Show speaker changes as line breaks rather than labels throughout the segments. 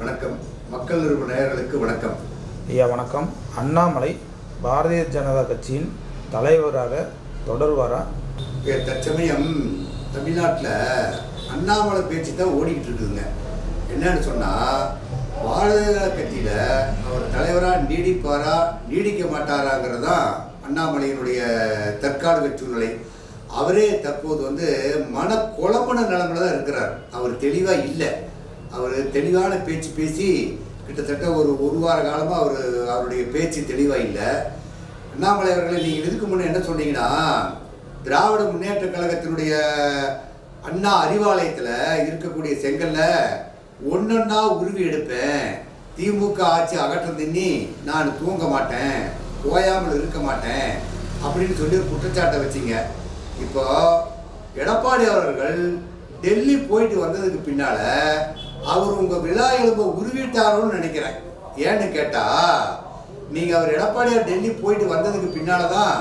வணக்கம். மக்கள் நிறுவன நேயர்களுக்கு வணக்கம்.
ஐயா வணக்கம். அண்ணாமலை பாரதிய ஜனதா கட்சியின் தலைவராக தொடர்வாரா?
தற்சமயம் தமிழ்நாட்டில் அண்ணாமலை பேச்சு தான் ஓடிக்கிட்டு இருக்குதுங்க. என்னன்னு சொன்னால் பாரதிய ஜனதா கட்சியில் அவர் தலைவராக நீடிப்பாரா நீடிக்க மாட்டாராங்கிறது தான் அண்ணாமலையினுடைய தற்காலிக சூழ்நிலை. அவரே தற்போது வந்து மன குழம்புன நிலமையில தான் இருக்கிறார். அவர் தெளிவாக இல்லை. அவர் தெளிவான பேச்சு பேசி கிட்டத்தட்ட ஒரு ஒரு வார காலமாக அவர் அவருடைய பேச்சு தெளிவாக இல்லை. அண்ணாமலை அவர்களை நீங்கள் இதுக்கு முன்னே என்ன சொன்னீங்கன்னா திராவிட முன்னேற்ற கழகத்தினுடைய அண்ணா அறிவாலயத்தில் இருக்கக்கூடிய செங்கல்ல ஒன்றொன்னா உருவி எடுப்பேன். திமுக ஆட்சி அகற்றம் தின்னி நான் தூங்க மாட்டேன் ஓயாமல் இருக்க மாட்டேன் அப்படின்னு சொல்லி ஒரு குற்றச்சாட்டை வச்சிங்க. இப்போ எடப்பாடி அவர்கள் டெல்லி போயிட்டு வந்ததுக்கு பின்னால் அவர் உங்க விழா எலும்பை உருவிட்டாரோன்னு நினைக்கிறேன். ஏன்னு கேட்டா நீங்க அவர் எடப்பாடியார் டெல்லி போயிட்டு வந்ததுக்கு பின்னாலதான்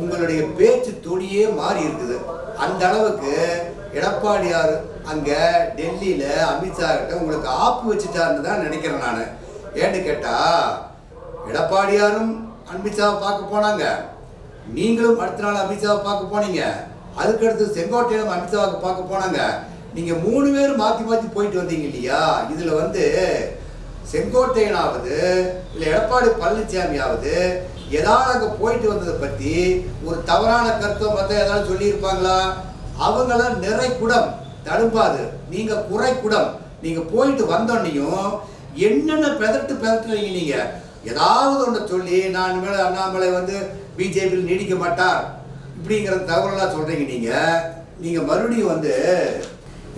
உங்களுடைய பேச்சு துணியே மாறி இருக்குது. அந்த அளவுக்கு எடப்பாடியார் அங்க டெல்லியில அமித்ஷா கிட்ட உங்களுக்கு ஆப்பு வச்சுட்டாருன்னு தான் நினைக்கிறேன் நான். ஏன்னு கேட்டா எடப்பாடியாரும் அமித்ஷாவை பார்க்க போனாங்க. நீங்களும் அடுத்த நாள் அமித்ஷாவை பார்க்க போனீங்க. அதுக்கடுத்து செங்கோட்டையிலும் அமித்ஷாவுக்கு பார்க்க போனாங்க. நீங்க மூணு பேர் மாத்தி மாத்தி போயிட்டு வந்தீங்க இல்லையா? இதுல வந்து செங்கோட்டையனாவது இல்லை எடப்பாடி பழனிசாமியாவது ஏதாவது அங்கே போயிட்டு வந்ததை பற்றி ஒரு தவறான கருத்தை மற்ற ஏதாவது சொல்லியிருப்பாங்களா? அவங்களாம் நிறை குடம் தடுப்பாது நீங்கள் குறை குடம். நீங்கள் போயிட்டு வந்தோன்னையும் என்னென்ன பெதட்டு பெதட்டுறீங்க நீங்கள் ஏதாவது ஒன்று சொல்லி நான் மேலே அண்ணாமலை வந்து பிஜேபியில் நீடிக்க மாட்டார். இப்படிங்கிற தகவலெல்லாம் சொல்கிறீங்க நீங்கள் நீங்கள் மறுபடியும் வந்து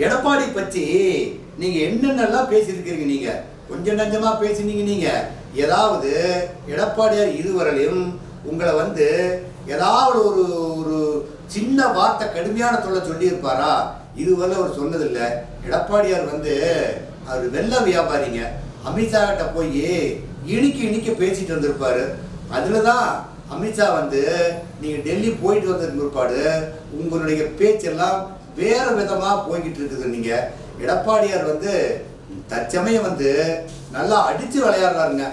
எடப்பாடி பற்றி நீங்கள் என்னென்னலாம் பேசியிருக்கிறீங்க நீங்கள் கொஞ்சம் நஞ்சமா பேசினீங்க நீங்க. ஏதாவது எடப்பாடியார் இதுவரையிலும் உங்களை வந்து ஏதாவது ஒரு ஒரு சின்ன வார்த்தை கடுமையான சொல்ல சொல்லியிருப்பாரா? இதுவரை அவர் சொன்னதில்லை. எடப்பாடியார் வந்து அவர் வெள்ள வியாபாரிங்க. அமித்ஷா கிட்ட போய் இனிக்க இனிக்க பேசிட்டு வந்திருப்பாரு. அதில் தான் அமித்ஷா வந்து நீங்கள் டெல்லி போயிட்டு வந்ததுக்கு பிற்பாடு உங்களுடைய பேச்செல்லாம் வேற விதமா போய்கிட்டு இருக்குது நீங்க. எடப்பாடியார் வந்து தற்சமயம் வந்து நல்லா அடிச்சு விளையாடுறாருங்க.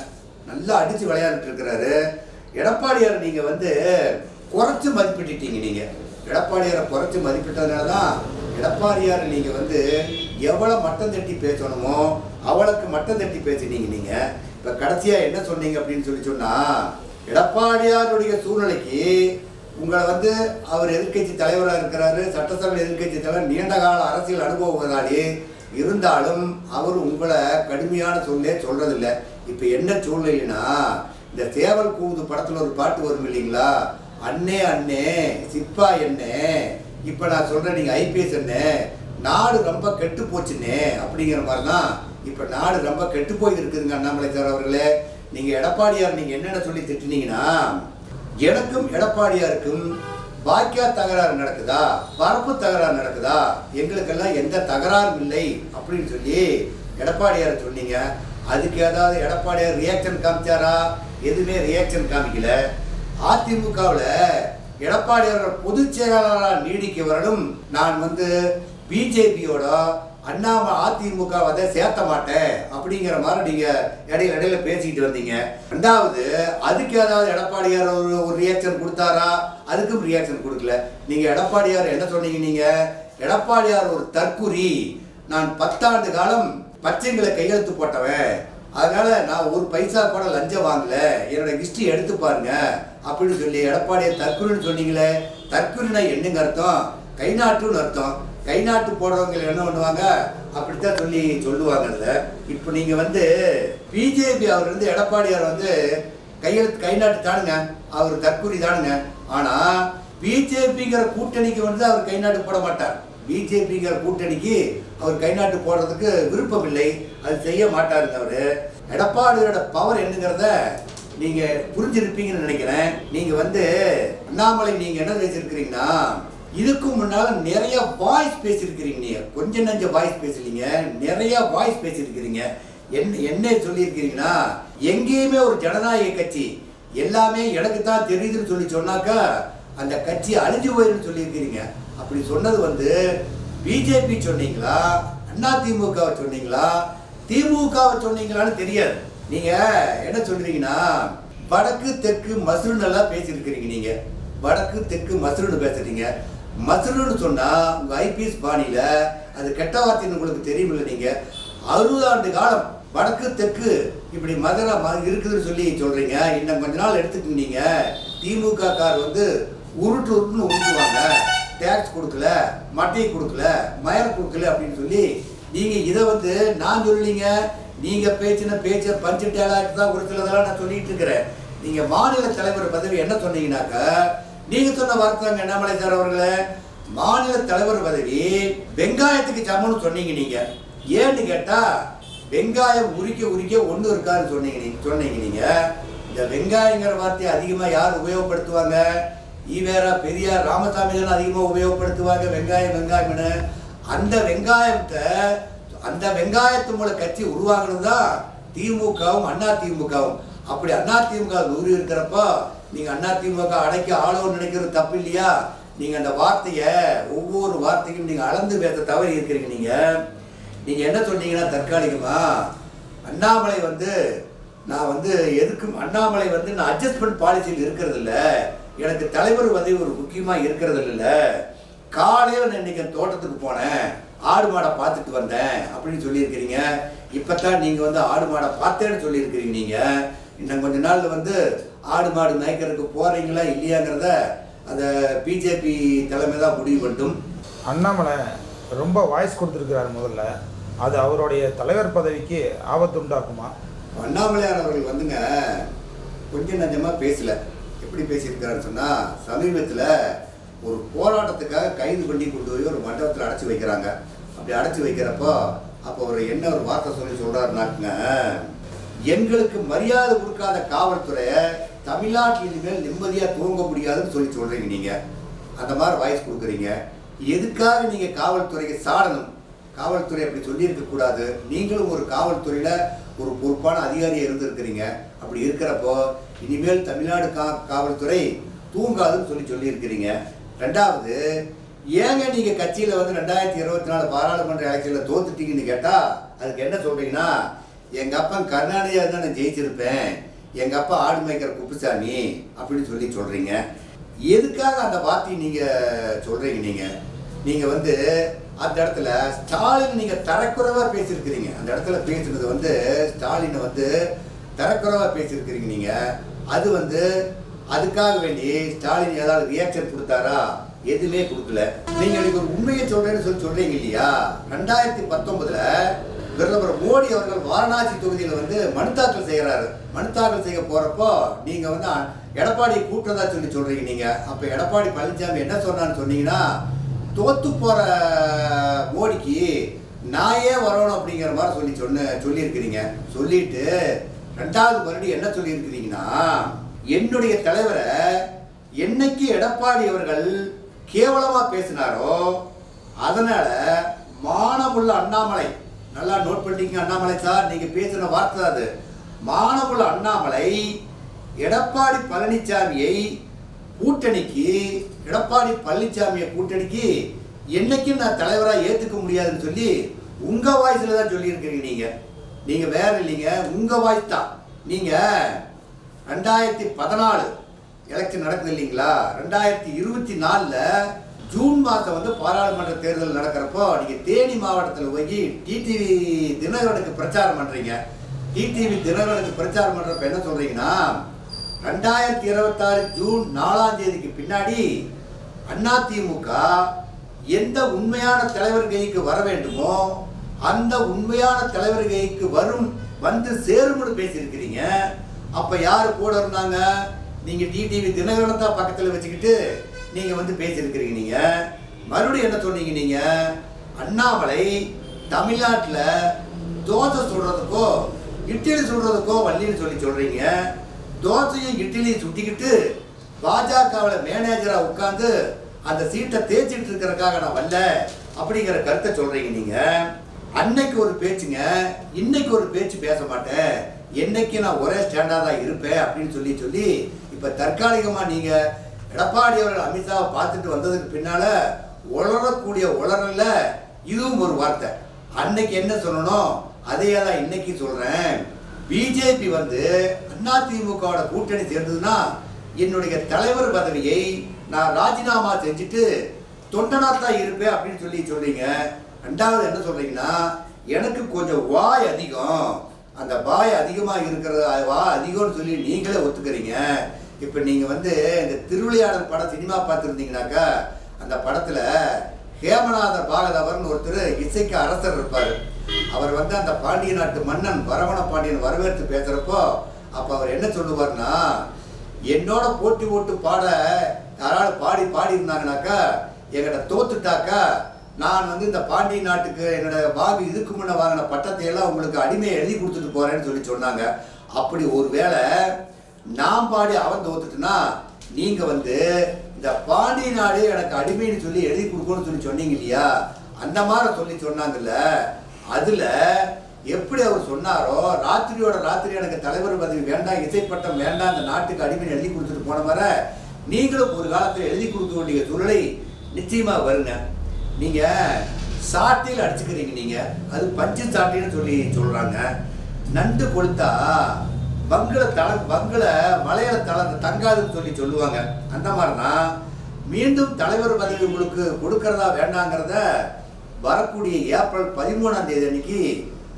நல்லா அடிச்சு விளையாடிட்டு இருக்கிறாரு. எடப்பாடியார் நீங்க வந்து குறைச்சு மதிப்பிட்டுட்டீங்க நீங்க. எடப்பாடியாரை குறைச்சு மதிப்பிட்டதுனால தான் எடப்பாடியார் நீங்க வந்து எவ்வளவு மட்டம் தட்டி பேசணுமோ அவளுக்கு மட்டம் தட்டி பேசினீங்க நீங்க. இப்ப கடைசியா என்ன சொன்னீங்க அப்படின்னு சொல்லி சொன்னா எடப்பாடியாருடைய சூழ்நிலைக்கு உங்களை வந்து அவர் எதிர்க்கட்சி தலைவராக இருக்கிறாரு சட்டசபை எதிர்க்கட்சி தலைவர் நீண்ட கால அரசியல் அனுபவதாலே இருந்தாலும் அவர் உங்களை கடுமையான சொல்லே சொல்கிறதில்ல இப்போ என்ன சூழ்நிலைன்னா இந்த சேவல் கூவுது படத்தில் ஒரு பாட்டு வரும் இல்லைங்களா? அண்ணே அண்ணே சிப்பா என்னே? இப்போ நான் சொல்கிறேன் நீங்கள் ஐபிஎஸ் அண்ணே நாடு ரொம்ப கெட்டு போச்சுன்னே அப்படிங்கிற மாதிரி தான் இப்போ நாடு ரொம்ப கெட்டு போய் இருக்குதுங்க அண்ணாமலை சார் அவர்களே. நீங்கள் எடப்பாடியார் நீங்கள் என்னென்ன சொல்லி திட்டினீங்கன்னா எனக்கும் எடப்பாடியாருக்கும் பாக்கியா தகராறு நடக்குதா? பரப்பு தகராறு நடக்குதா? எங்களுக்கெல்லாம் எந்த தகராறும் இல்லை அப்படின்னு சொல்லி எடப்பாடியார் சொன்னீங்க. அதுக்கு ஏதாவது எடப்பாடியார் ரியாக்ஷன் காமிச்சாரா? எதுவுமே ரியாக்ஷன் காமிக்கல. அதிமுகவில் எடப்பாடியாரோட பொதுச் செயலாளராக நீடிக்க வரணும் நான் வந்து பிஜேபியோட அண்ணாம அதிமுக வந்து சேர்த்த மாட்டேன் அப்படிங்கிற மாதிரி நீங்க இடையில இடையில பேசிக்கிட்டு வந்தீங்க ரெண்டாவது அதுக்கு ஏதாவது எடப்பாடியார் ஒரு ஒரு ரியாக்ஷன் கொடுத்தாரா? அதுக்கும் ரியாக்ஷன் கொடுக்கல. நீங்க எடப்பாடியார் என்ன சொன்னீங்க நீங்க? எடப்பாடியார் ஒரு தற்குறி நான் பத்தாண்டு காலம் பச்சைங்களை கையெழுத்து போட்டவன். அதனால நான் ஒரு பைசா கூட லஞ்சம் வாங்கல. என்னோட ஹிஸ்டரி எடுத்து பாருங்க. அப்படின்னு சொல்லி எடப்பாடியார் தற்குறின்னு சொன்னீங்களே. தற்குறினா என்னங்க அர்த்தம்? கை நாட்டுன்னு அர்த்தம். கை நாட்டு போடுறவங்க என்ன பண்ணுவாங்க? அப்படித்தான் சொல்லி சொல்லுவாங்க அதுல இப்போ நீங்கள் வந்து பிஜேபி அவர் வந்து எடப்பாடியார் வந்து கையெழுத்து கை நாட்டு தானுங்க. அவர் தற்குறி தானுங்க. ஆனால் பிஜேபிங்கிற கூட்டணிக்கு வந்து அவர் கை நாட்டு போட மாட்டார். பிஜேபிங்கிற கூட்டணிக்கு அவர் கை நாட்டு போடுறதுக்கு விருப்பம் இல்லை அது செய்ய மாட்டாருங்க அவர். எடப்பாடியோட பவர் என்னங்கிறத நீங்கள் புரிஞ்சிருப்பீங்கன்னு நினைக்கிறேன். நீங்கள் வந்து அண்ணாமலை நீங்கள் என்ன பேசியிருக்கிறீங்கன்னா இதுக்கு முன்னால் நிறைய வாய்ஸ் பேசியிருக்கிறீங்க. நீங்கள் கொஞ்சம் நஞ்ச வாய்ஸ் பேசலீங்க. நிறைய வாய்ஸ் பேசியிருக்கிறீங்க. என்ன என்ன சொல்லியிருக்கிறீங்கன்னா எங்கேயுமே ஒரு ஜனநாயக கட்சி எல்லாமே எனக்கு தான் தெரியுதுன்னு சொல்லி சொன்னாக்கா அந்த கட்சி அழிஞ்சு போயிருன்னு சொல்லியிருக்கிறீங்க. அப்படி சொன்னது வந்து பிஜேபி சொன்னீங்களா? அண்ணா திமுகவை சொன்னீங்களா? திமுகவை சொன்னீங்களான்னு தெரியாது. நீங்கள் என்ன சொல்கிறீங்கன்னா வடக்கு தெற்கு மசுருன்னு எல்லாம் பேசியிருக்கிறீங்க நீங்கள் வடக்கு தெற்கு மசுருன்னு பேசுறீங்க. மசுருன்னு சொன்னால் உங்கள் ஐபிஎஸ் பாணியில் அது கெட்ட வார்த்தைன்னு உங்களுக்கு தெரியுமில்ல நீங்கள் அறுபது ஆண்டு காலம் வடக்கு தெற்கு இப்படி மதுரை ம- இருக்குதுன்னு சொல்லி சொல்கிறீங்க இன்னும் கொஞ்ச நாள் எடுத்துக்கிட்டீங்க திமுக கார் வந்து உருட்டு உருட்டுன்னு உருட்டுவாங்க. டேக்ஸ் கொடுக்கல மட்டையை கொடுக்கல மயர் கொடுக்கல அப்படின்னு சொல்லி நீங்கள் இதை வந்து நான் சொல்லிங்க நீங்கள் பேச்சின பேச்சை பஞ்சு டேலாக்ட் தான் ஒரு சிலதெல்லாம் நான் சொல்லிட்டு இருக்கிறேன். நீங்கள் மாநில தலைவர் பதவி என்ன சொன்னீங்கன்னாக்க நீங்க சொன்ன வார்த்தை அண்ணாமலை சார் அவர்களே. மாநில தலைவர் பதவி வெங்காயத்துக்கு சமம்னு சொன்னீங்க நீங்க. ஏன்னு கேட்டா வெங்காயம் உரிக்க உரிக்க ஒண்ணு இருக்கான்னு சொன்னீங்க நீங்க சொன்னீங்க நீங்க. இந்த வெங்காயங்கிற வார்த்தையை அதிகமா யார் உபயோகப்படுத்துவாங்க? ஈவேரா பெரியார் ராமசாமி தான் அதிகமாக உபயோகப்படுத்துவாங்க வெங்காயம் வெங்காயம்னு. அந்த வெங்காயத்தை அந்த வெங்காயத்து மூல கட்சி உருவாகணும் தான் திமுகவும் அண்ணா திமுகவும். அப்படி அண்ணா திமுக நூறு இருக்கிறப்போ நீங்கள் அண்ணா திமுக அடைக்க ஆளோன்னு நினைக்கிறது தப்பு இல்லையா நீங்கள் அந்த வார்த்தையை ஒவ்வொரு வார்த்தையும் நீங்கள் அளந்து பேச தவறி இருக்கிறீங்க நீங்கள் நீங்கள் என்ன சொன்னீங்கன்னா தற்காலிகமாக அண்ணாமலை வந்து நான் வந்து எதுக்கும் அண்ணாமலை வந்து நான் அட்ஜஸ்ட்மெண்ட் பாலிசியில் இருக்கிறது இல்லை எனக்கு தலைவர் வந்து ஒரு முக்கியமாக இருக்கிறது இல்லை காலையில் நான் இன்னைக்கு தோட்டத்துக்கு போனேன். ஆடு மாடை பார்த்துட்டு வந்தேன் அப்படின்னு சொல்லியிருக்கிறீங்க. இப்போ தான் நீங்கள் வந்து ஆடு மாடை பார்த்தேன்னு சொல்லியிருக்கிறீங்க நீங்கள் இன்னும் கொஞ்ச நாள்ல வந்து ஆடு மாடு மேய்க்கிறதுக்கு போறீங்களா இல்லையாங்கிறத அந்த பிஜேபி தலைமை தான் முடிவு பண்ணும்
அண்ணாமலை ரொம்ப வாய்ஸ் கொடுத்துருக்கிறாரு முதல்ல. அது அவருடைய தலைவர் பதவிக்கு ஆபத்து உண்டாக்குமா?
அண்ணாமலையார் அவர்கள் வந்துங்க கொஞ்சம் நஞ்சமாக பேசல. எப்படி பேசியிருக்கிறாருன்னு சொன்னால் சமீபத்தில் ஒரு போராட்டத்துக்காக கைது பண்ணி கொண்டு போய் ஒரு மண்டபத்தில் அடைச்சி வைக்கிறாங்க. அப்படி அடைச்சி வைக்கிறப்போ அப்போ அவர் என்ன ஒரு வார்த்தை சொல்லி சொல்கிறாருனாக்குங்க எங்களுக்கு மரியாதை கொடுக்காத காவல்துறையை தமிழ்நாட்டில் இனிமேல் நிம்மதியாக தூங்க முடியாதுன்னு சொல்லி சொல்கிறீங்க நீங்கள் அந்த மாதிரி வாய்ஸ் கொடுக்குறீங்க. எதுக்காக நீங்கள் காவல்துறைக்கு சாடணும்? காவல்துறை அப்படி சொல்லியிருக்கக்கூடாது நீங்களும் ஒரு காவல்துறையில் ஒரு பொறுப்பான அதிகாரியாக இருந்திருக்கிறீங்க. அப்படி இருக்கிறப்போ இனிமேல் தமிழ்நாடு கா காவல்துறை தூங்காதுன்னு சொல்லி சொல்லியிருக்கிறீங்க. ரெண்டாவது ஏங்க நீங்கள் கட்சியில் வந்து ரெண்டாயிரத்தி இருபத்தி நாலு பாராளுமன்ற எலெக்ஷனில் தோத்துட்டீங்கன்னு கேட்டால் அதுக்கு என்ன சொல்கிறீங்கன்னா எங்கள் அப்பா கருணாநிதியா தான் நான் ஜெயிச்சிருப்பேன். எங்கள் அப்பா ஆடு மேய்க்கிற குப்புசாமி அப்படின்னு சொல்லி சொல்கிறீங்க எதுக்காக அந்த வார்த்தையை நீங்கள் சொல்கிறீங்க நீங்கள் நீங்கள் வந்து அந்த இடத்துல ஸ்டாலின் நீங்கள் தரக்குறைவாக பேசியிருக்கிறீங்க. அந்த இடத்துல பேசுனது வந்து ஸ்டாலினை வந்து தரக்குறைவாக பேசியிருக்கிறீங்க நீங்கள் அது வந்து அதுக்காக வேண்டி ஸ்டாலின் ஏதாவது ரியாக்ஷன் கொடுத்தாரா? எதுவுமே கொடுக்கல. நீங்கள் எனக்கு ஒரு உண்மையை சொல்கிறேன்னு சொல்லி சொல்கிறீங்க இல்லையா? ரெண்டாயிரத்தி பத்தொன்பதில் பிரதமர் மோடி அவர்கள் வாரணாசி தொகுதியில் வந்து மனு தாக்கல் செய்கிறாரு மனு தாக்கல் செய்ய போறப்போ நீங்க வந்து எடப்பாடி கூட்டதா சொல்லி சொல்றீங்க நீங்க. அப்ப எடப்பாடி பழனிசாமி என்ன சொன்னான்னு சொன்னீங்கன்னா தோத்து போற மோடிக்கு நாயே வரணும் அப்படிங்கிற மாதிரி சொல்லி சொன்ன சொல்லியிருக்கிறீங்க. சொல்லிட்டு ரெண்டாவது மறுபடியும் என்ன சொல்லியிருக்கிறீங்கன்னா என்னுடைய தலைவரை என்னைக்கு எடப்பாடி அவர்கள் கேவலமா பேசினாரோ அதனால மானமுள்ள அண்ணாமலை நல்லா நோட் பண்ணிக்கங்க அண்ணாமலை சார் நீங்க பேசின வார்த்தை அது. மானமுள்ள அண்ணாமலை எடப்பாடி பழனிசாமியை கூட்டணிக்கு எடப்பாடி பழனிசாமியை கூட்டணிக்கு என்னைக்கும் நான் தலைவராக ஏற்றுக்க முடியாதுன்னு சொல்லி உங்கள் வாய்ஸில் தான் சொல்லியிருக்கிறீங்க நீங்கள் நீங்கள் வேறு இல்லைங்க உங்கள் வாய்ஸ் தான். நீங்கள் ரெண்டாயிரத்தி பதினாலு எலெக்ஷன் நடக்குது இல்லைங்களா? ரெண்டாயிரத்தி இருபத்தி நாலில் ஜூன் மாதம் வந்து பாராளுமன்ற தேர்தல் நடக்கிறப்போ நீங்கள் தேனி மாவட்டத்தில் போய் டிடிவி தினகரனுக்கு பிரச்சாரம் பண்ணுறீங்க டிடிவி தினகரனுக்கு பிரச்சாரம் பண்ணுறப்ப என்ன சொல்கிறீங்கன்னா ரெண்டாயிரத்தி இருபத்தாறு ஜூன் நாலாம் தேதிக்கு பின்னாடி அதிமுக எந்த உண்மையான தலைவர் கைக்கு வர வேண்டுமோ அந்த உண்மையான தலைவர் கைக்கு வரும் வந்து சேரும்னு பேசியிருக்கிறீங்க. அப்போ யார் கூட இருந்தாங்க? நீங்கள் டிடிவி தினகரனை தான் பக்கத்தில் வச்சுக்கிட்டு நீங்க வந்து பேசியிருக்கிறீங்க நீங்க. மறுபடியும் என்ன சொன்னீங்க நீங்க? அண்ணாமலை தமிழ்நாட்டில் தோசை சுடுறதுக்கோ இட்லி சுடுறதுக்கோ வள்ளின்னு சொல்லி சொல்றீங்க. தோசையும் இட்லியும் சுட்டிக்கிட்டு பாஜகவில் மேனேஜராக உட்காந்து அந்த சீட்டை தேய்ச்சிட்டு இருக்கிறதுக்காக நான் வரல அப்படிங்கிற கருத்தை சொல்றீங்க நீங்க. அன்னைக்கு ஒரு பேச்சுங்க இன்னைக்கு ஒரு பேச்சு பேச மாட்டேன். என்னைக்கு நான் ஒரே ஸ்டாண்டாக தான் இருப்பேன் அப்படின்னு சொல்லி சொல்லி இப்போ தற்காலிகமாக நீங்கள் எடப்பாடி அவர்கள் அமித்ஷாவை பார்த்துட்டு வந்ததுக்கு பின்னால உளரக்கூடிய உளறல்ல இதுவும் ஒரு வார்த்தை. அன்னைக்கு என்ன சொல்லணும்? அதையே தான் இன்னைக்கு சொல்றேன். பிஜேபி வந்து அதிமுகவோட கூட்டணி சேர்ந்ததுன்னா என்னுடைய தலைவர் பதவியை நான் ராஜினாமா செஞ்சுட்டு தொண்டனா தான் இருப்பேன் அப்படின்னு சொல்லி சொல்றீங்க. ரெண்டாவது என்ன சொல்றீங்கன்னா எனக்கு கொஞ்சம் வாய் அதிகம். அந்த வாய் அதிகமாக இருக்கிற வாய் அதிகம்னு சொல்லி நீங்களே ஒத்துக்கிறீங்க. இப்போ நீங்கள் வந்து இந்த திருவிளையாடல் படம் சினிமா பார்த்துருந்தீங்கனாக்கா அந்த படத்தில் ஹேமநாதர் பாகதவர்னு ஒருத்தர் இசைக்கு அரசர் இருப்பார். அவர் வந்து அந்த பாண்டிய நாட்டு மன்னன் வரவண பாண்டியன் வரவேற்று பேசுகிறப்போ அப்போ அவர் என்ன சொல்லுவார்னா என்னோட போட்டி போட்டு பாட யாராவது பாடி பாடி இருந்தாங்கனாக்கா எங்கிட்ட தோத்துட்டாக்கா நான் வந்து இந்த பாண்டிய நாட்டுக்கு என்னோட பாபி இதுக்கு முன்னே வாங்கின பட்டத்தை எல்லாம் உங்களுக்கு அடிமையை எழுதி கொடுத்துட்டு போகிறேன்னு சொல்லி சொன்னாங்க. அப்படி ஒருவேளை நான் பாடி அவன் தோத்துட்டுனா நீங்க வந்து இந்த பாண்டிய நாடு எனக்கு அடிமைன்னு சொல்லி எழுதி கொடுக்கணும்னு சொல்லி சொன்னீங்க இல்லையா? அந்த மாதிரி சொல்லி சொன்னாங்கல்ல அதுல எப்படி அவர் சொன்னாரோ ராத்திரியோட ராத்திரி எனக்கு தலைவர் பதவி வேண்டாம் இசைப்பட்டம் வேண்டாம் இந்த நாட்டுக்கு அடிமை எழுதி கொடுத்துட்டு போன வர நீங்களும் ஒரு காலத்தில் எழுதி கொடுக்க வேண்டிய சூழலை நிச்சயமா வருங்க. நீங்க சாட்டியில் அடிச்சுக்கிறீங்க நீங்க. அது பஞ்சு சாட்டின்னு சொல்லி சொல்றாங்க. நண்டு கொடுத்தா பங்கள தள பங்கள மலையில தளர்ந்து தங்காதுன்னு சொல்லி சொல்லுவாங்க. அந்த மாதிரினா மீண்டும் தலைவர் பதவி உங்களுக்கு கொடுக்கறதா வேண்டாங்கிறத வரக்கூடிய ஏப்ரல் பதிமூணாம் தேதி அன்னைக்கு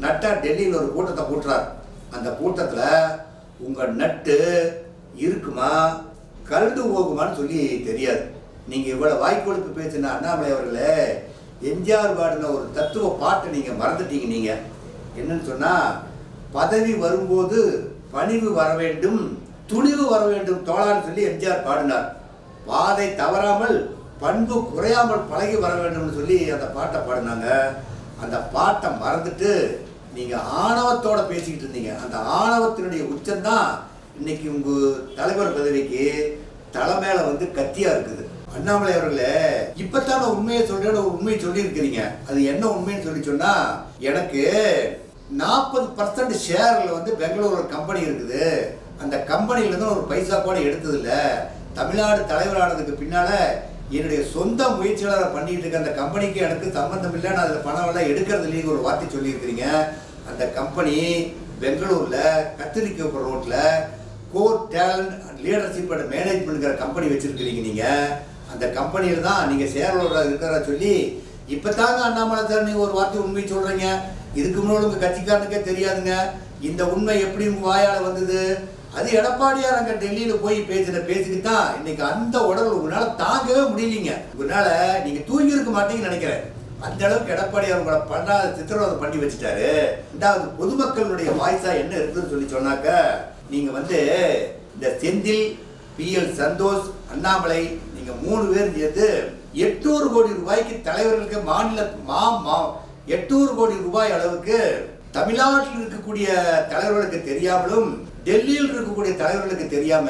நட்டா டெல்லியில் ஒரு கூட்டத்தை கூட்டுறார். அந்த கூட்டத்தில் உங்கள் நட்டு இருக்குமா கல்டு போகுமான்னு சொல்லி தெரியாது. நீங்கள் இவ்வளோ வாய்க்கொழுப்பு பேசின அண்ணாமலை அவர்களே எம்ஜிஆர் பாடின ஒரு தத்துவ பாட்டை நீங்கள் மறந்துட்டீங்க நீங்கள் என்னன்னு சொன்னால் பதவி வரும்போது பணிவு வர வேண்டும் துணிவு வர வேண்டும் தோழான்னு சொல்லி எம்ஜிஆர் பாடினார். பாதை தவறாமல் பண்பு குறையாமல் பழகி வர வேண்டும்னு சொல்லி அந்த பாட்டை பாடினாங்க. அந்த பாட்டை மறந்துட்டு நீங்கள் ஆணவத்தோட பேசிக்கிட்டு இருந்தீங்க. அந்த ஆணவத்தினுடைய உச்சம்தான் இன்னைக்கு உங்கள் தலைவர் பதவிக்கு தலை வந்து கத்தியாக இருக்குது. அண்ணாமலை அவர்களே இப்பதான் நான் உண்மையை சொல்றேன்னு ஒரு உண்மையை சொல்லியிருக்கிறீங்க. அது என்ன உண்மைன்னு சொல்லி சொன்னா எனக்கு நாற்பது பர்சன்ட் ஷேரில் வந்து பெங்களூர் ஒரு கம்பெனி இருக்குது. அந்த கம்பெனியிலேருந்து ஒரு பைசா கூட எடுத்ததில்லை. தமிழ்நாடு தலைவரானதுக்கு பின்னால் என்னுடைய சொந்த முயற்சியாளர் பண்ணிகிட்டு பண்ணிட்டு இருக்க அந்த கம்பெனிக்கு எனக்கு சம்பந்தம் இல்லை. நான் அதில் பணம் எல்லாம் எடுக்கிறது இல்லைன்னு ஒரு வார்த்தை சொல்லியிருக்கிறீங்க. அந்த கம்பெனி பெங்களூரில் கத்திரிக்கோப்பர் ரோட்டில் கோர் டேலண்ட் லீடர்ஷிப் அண்ட் மேனேஜ்மெண்ட்ங்கிற கம்பெனி வச்சுருக்கிறீங்க நீங்கள் அந்த கம்பெனியில் தான் நீங்கள் ஷேர் ஹோல்டராக இருக்கிறதா சொல்லி இப்பதாங்க அண்ணாமலை சார் நீங்கள் ஒரு வார்த்தை உண்மை சொல்கிறீங்க இதுக்கு முன்னாடி உங்க கட்சிக்காரனுக்கே தெரியாதுங்க. இந்த உண்மை எப்படி உங்க வாயால வந்தது? அது எடப்பாடியார் அங்க டெல்லியில போய் பேசின பேசிட்டு தான் இன்னைக்கு அந்த உடல் உங்களால தாங்கவே முடியலீங்க. உங்களால நீங்க தூங்கி இருக்க மாட்டீங்கன்னு நினைக்கிறேன். அந்த அளவுக்கு எடப்பாடியார் உங்களை பண்ணாத சித்திரவதை பண்ணி வச்சுட்டாரு. ரெண்டாவது பொதுமக்களுடைய வாய்ஸா என்ன இருக்குன்னு சொல்லி சொன்னாக்க நீங்க வந்து இந்த செந்தில் பி எல் சந்தோஷ் அண்ணாமலை நீங்க மூணு பேர் சேர்த்து எட்நூறு கோடி ரூபாய்க்கு தலைவர்களுக்கு மாநில மா மா எட்நூறு கோடி ரூபாய் அளவுக்கு தமிழ்நாட்டில் இருக்கக்கூடிய தலைவர்களுக்கு தெரியாமலும் டெல்லியில் இருக்கக்கூடிய தலைவர்களுக்கு தெரியாம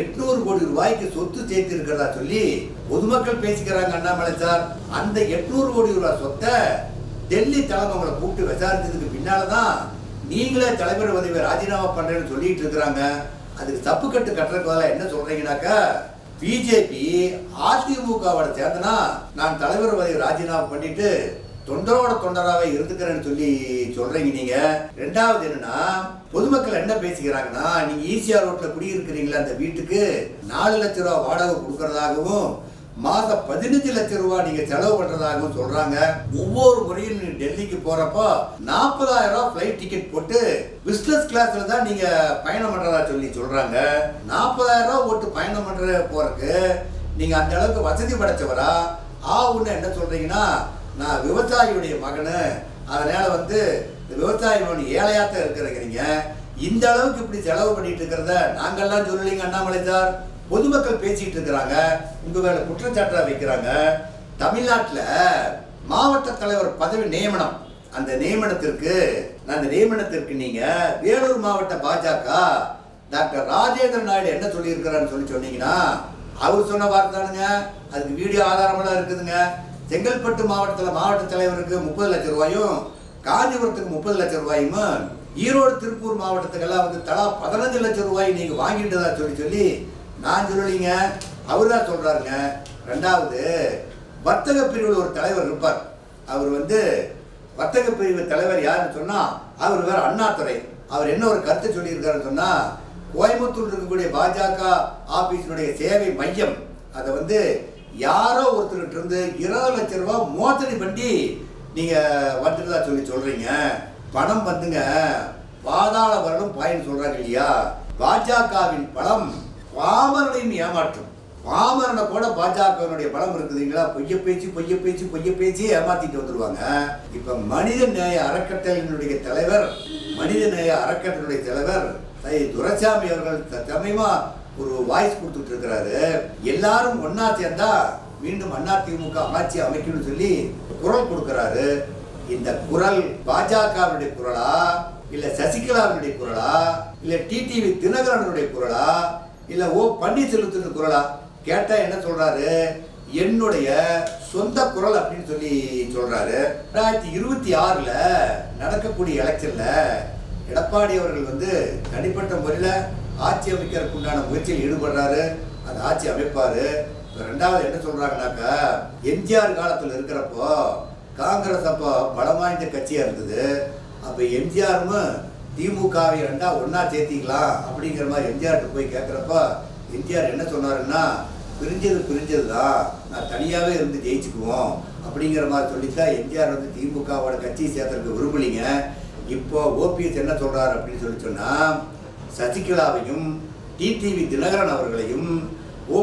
எட்நூறு கோடி ரூபாய்க்கு சொத்து சேர்த்து இருக்கிறதா சொல்லி பொதுமக்கள் பேசிக்கிறாங்க அண்ணாமலை சார். அந்த எட்நூறு கோடி ரூபாய் சொத்தை டெல்லி தலைமை உங்களை கூப்பிட்டு விசாரிச்சதுக்கு பின்னால்தான் நீங்களே தலைவர் பதவியை ராஜினாமா பண்றேன்னு சொல்லிட்டு இருக்கிறாங்க. அதுக்கு தப்பு கட்டு கட்டுறதுக்கு என்ன சொல்றீங்கன்னாக்கா பிஜேபி அதிமுகவோட சேர்ந்தனா நான் தலைவர் பதவி ராஜினாமா பண்ணிட்டு தொண்டரோட தொண்டராக இருந்துக்கிறேன்னு சொல்லி சொல்றீங்க நீங்க. ரெண்டாவது என்னன்னா பொதுமக்கள் என்ன பேசிக்கிறாங்கன்னா நீங்க ஈசிஆர் ரோட்ல குடியிருக்கிறீங்களா அந்த வீட்டுக்கு? நாலு லட்ச ரூபா வாடகை கொடுக்கறதாகவும் மாதம் பதினஞ்சு லட்சம் ரூபாய் நீங்க செலவு பண்றதாகவும் சொல்றாங்க. ஒவ்வொரு முறையும் நீங்க டெல்லிக்கு போறப்போ நாற்பதாயிரம் ரூபாய் ஃபிளைட் டிக்கெட் போட்டு பிசினஸ் கிளாஸ்ல தான் நீங்க பயணம் பண்றதா சொல்லி சொல்றாங்க. நாற்பதாயிரம் ரூபாய் போட்டு பயணம் பண்ற போறக்கு நீங்க அந்த அளவுக்கு வசதி படைச்சவரா? ஆ உன்ன என்ன சொல்றீங்கன்னா நான் விவசாயியுடைய மகனு. அதனால் வந்து இந்த விவசாயி ஏழையாக ஏழையாத்தான் இருக்கிறீங்க. இந்த அளவுக்கு இப்படி செலவு பண்ணிட்டு இருக்கிறத நாங்கள்லாம் சொல்லலைங்க அண்ணாமலை சார். பொதுமக்கள் பேசிட்டு இருக்கிறாங்க. உங்க மேல குற்றச்சாட்டா வைக்கிறாங்க. தமிழ்நாட்டில் மாவட்ட தலைவர் பதவி நியமனம். அந்த நியமனத்திற்கு அந்த நியமனத்திற்கு நீங்க வேலூர் மாவட்ட பாஜக டாக்டர் ராஜேந்திர நாயுடு என்ன சொல்லியிருக்கிறான்னு சொல்லி சொன்னீங்கன்னா அவர் சொன்ன வார்த்தானுங்க அதுக்கு வீடியோ ஆதாரமெல்லாம் இருக்குதுங்க. செங்கல்பட்டு மாவட்டத்தில் மாவட்ட தலைவருக்கு முப்பது லட்சம் ரூபாயும் காஞ்சிபுரத்துக்கு முப்பது லட்சம் ரூபாயும்? ஈரோடு திருப்பூர் மாவட்டத்துக்கெல்லாம் வந்து தலா பதினஞ்சு லட்சம் ரூபாய் நீங்கள் வாங்கிட்டதா சொல்லி சொல்லி நான் சொல்லலைங்க. அவர் தான் சொல்கிறாருங்க ரெண்டாவது வர்த்தக பிரிவில் ஒரு தலைவர் இருப்பார். அவர் வந்து வர்த்தக பிரிவு தலைவர் யாருன்னு சொன்னால் அவர் வேறு அண்ணாதுரை. அவர் என்ன ஒரு கருத்தை சொல்லியிருக்காருன்னு சொன்னால் கோயம்புத்தூர் இருக்கக்கூடிய பாஜக ஆஃபீஸினுடைய சேவை மையம். அதை வந்து யாரோ ஒருத்தர்கிட்ட இருந்து இருபது லட்சம் ரூபாய் மோசடி பண்ணி நீங்க வந்துட்டதா சொல்லி சொல்றீங்க. பணம் வந்துங்க. பாதாள வருடம் பாயின்னு சொல்றாங்க இல்லையா? பாஜகவின் பலம் பாமரனையும் ஏமாற்றும். பாமரனை கூட பாஜகவினுடைய பலம் இருக்குதுங்களா பொய்ய பேச்சு பொய்ய பேச்சு பொய்ய பேச்சு ஏமாத்திட்டு வந்துருவாங்க. இப்ப மனித நேய அறக்கட்டளையினுடைய தலைவர் மனித நேய அறக்கட்டளையுடைய தலைவர் ஐ. துரைசாமி அவர்கள் த- ஒரு வாய்ஸ் கொடுத்துட்டு இருக்கிறாரு எல்லாரும் ஒன்னா சேர்ந்தா மீண்டும் அதிமுக ஆட்சி அமைக்கணும்னு சொல்லி குரல் கொடுக்கிறாரு. இந்த குரல் பாஜகவினுடைய குரலா? இல்ல சசிகலாவினுடைய குரலா? இல்ல டிடிவி தினகரனுடைய குரலா? இல்ல ஓ பன்னீர்செல்வத்தின் குரலா? கேட்டா என்ன சொல்றாரு? என்னுடைய சொந்த குரல் அப்படின்னு சொல்லி சொல்றாரு. ரெண்டாயிரத்தி இருபத்தி ஆறுல நடக்கக்கூடிய எலெக்ஷன்ல எடப்பாடி அவர்கள் வந்து தனிப்பட்ட முறையில் ஆட்சி அமைக்கிறதுக்கு உண்டான முயற்சியில் ஈடுபடுறாரு. அந்த ஆட்சி அமைப்பாரு. இப்போ ரெண்டாவது என்ன சொல்றாங்கன்னாக்கா எம்ஜிஆர் காலத்தில் இருக்கிறப்போ காங்கிரஸ் அப்போ பலம் வாய்ந்த கட்சியாக இருந்தது. அப்போ எம்ஜிஆரும் திமுகவை ரெண்டா ஒன்றா சேர்த்திக்கலாம் அப்படிங்கிற மாதிரி எம்ஜிஆர்கிட்ட போய் கேட்குறப்ப எம்ஜிஆர் என்ன சொன்னாருன்னா பிரிஞ்சது பிரிஞ்சது தான் நான் தனியாகவே இருந்து ஜெயிச்சுக்குவோம் அப்படிங்கிற மாதிரி சொல்லித்தான் எம்ஜிஆர் வந்து திமுகவோட கட்சியை சேர்த்துறதுக்கு விரும்பலிங்க இப்போ ஓபிஎஸ் என்ன சொல்கிறார் அப்படின்னு சொல்லி சொன்னால் சசிகலாவையும் டிடிவி தினகரன் அவர்களையும் ஓ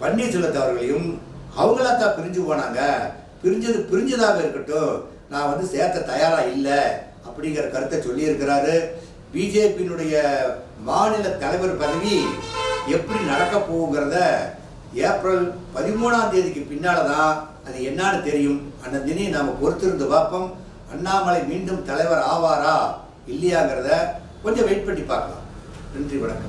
பன்னீர்செல்வத் அவர்களையும் அவங்களா தான் பிரிஞ்சு போனாங்க. பிரிஞ்சது பிரிஞ்சதாக இருக்கட்டும். நான் வந்து சேர்த்த தயாராக இல்லை அப்படிங்கிற கருத்தை சொல்லியிருக்கிறாரு. பிஜேபியினுடைய மாநில தலைவர் பதவி எப்படி நடக்க போகுங்கிறத ஏப்ரல் பதிமூணாம் தேதிக்கு பின்னால் தான் அது என்னன்னு தெரியும். அந்த தினி நாம பொறுத்திருந்து பார்ப்போம். அண்ணாமலை மீண்டும் தலைவர் ஆவாரா இல்லையாங்கிறத கொஞ்சம் வெயிட் பண்ணி பார்க்கலாம். நன்றி வணக்கம்.